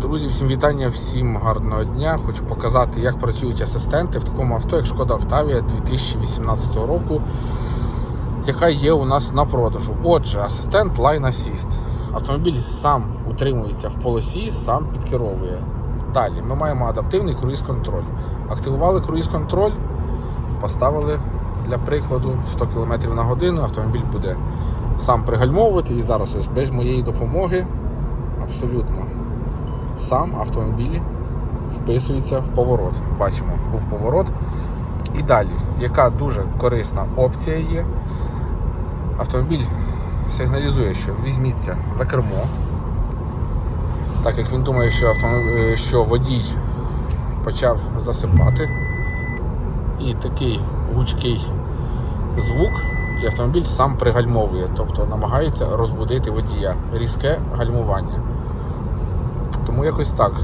Друзі, всім вітання, всім гарного дня. Хочу показати, як працюють асистенти в такому авто, як Шкода Октавія 2018 року, яка є у нас на продажу. Отже, асистент Line Assist. Автомобіль сам утримується в полосі, сам підкеровує. Далі ми маємо адаптивний круїз-контроль. Активували круїз-контроль, поставили для прикладу 100 км на годину. Автомобіль буде сам пригальмовувати і зараз без моєї допомоги абсолютно сам автомобіль вписується в поворот. Бачимо, був поворот. І далі, яка дуже корисна опція є. Автомобіль сигналізує, що візьміться за кермо, так як він думає, що, автомобіль, що водій почав засипати. І такий гучкий звук, і автомобіль сам пригальмовує, тобто намагається розбудити водія. Різке гальмування. Тому якось так.